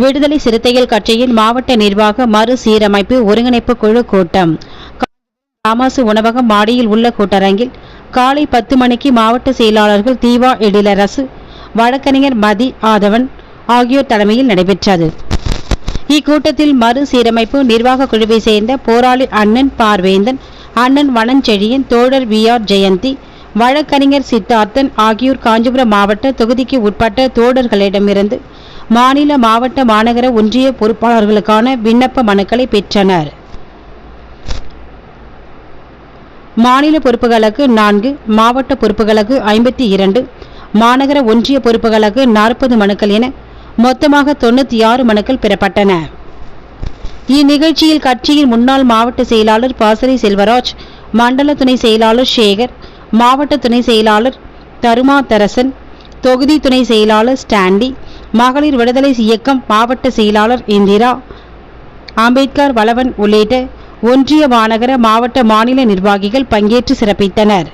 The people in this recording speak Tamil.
விடுதலை சிறுத்தைகள் கட்சியின் மாவட்ட நிர்வாக மறுசீரமைப்பு ஒருங்கிணைப்பு குழு கூட்டம். ராமாசு உணவகம் மாடியில் உள்ள கூட்டரங்கில் காலை பத்து மணிக்கு மாவட்ட செயலாளர்கள் தீவா எழிலரசு வழக்கறிஞர் மதி ஆதவன் ஆகியோர் தலைமையில் நடைபெற்றது. இக்கூட்டத்தில் மறுசீரமைப்பு நிர்வாக குழுவை சேர்ந்த போராளி அண்ணன் பார்வேந்தன் அண்ணன் வனஞ்செழியன் தோழர் வி ஆர் ஜெயந்தி வழக்கறிஞர் சித்தார்த்தன் ஆகியோர் காஞ்சிபுரம் மாவட்ட தொகுதிக்கு உட்பட்ட தோழர்களிடமிருந்து மாநில மாவட்ட மாநகர ஒன்றிய பொறுப்பாளர்களுக்கான விண்ணப்ப மனுக்களை பெற்றனர். மாநில பொறுப்புகளுக்கு நான்கு மாவட்ட பொறுப்புகளுக்கு ஐம்பத்தி இரண்டு மாநகர ஒன்றிய பொறுப்புகளுக்கு நாற்பது மனுக்கள் என மொத்தமாக தொண்ணூற்றி ஆறு மனுக்கள் பெறப்பட்டன. இந்நிகழ்ச்சியில் கட்சியின் முன்னாள் மாவட்ட செயலாளர் பாசறை செல்வராஜ் மண்டல துணை செயலாளர் சேகர் மாவட்ட துணை செயலாளர் தருமாதரசன் தொகுதி துணை செயலாளர் ஸ்டான்லி மகளிர் விடுதலை இயக்கம் மாவட்ட செயலாளர் இந்திரா அம்பேத்கர் வளவன் உள்ளிட்ட ஒன்றிய மாநகர மாவட்ட மாநில நிர்வாகிகள் பங்கேற்று சிறப்பித்தனர்.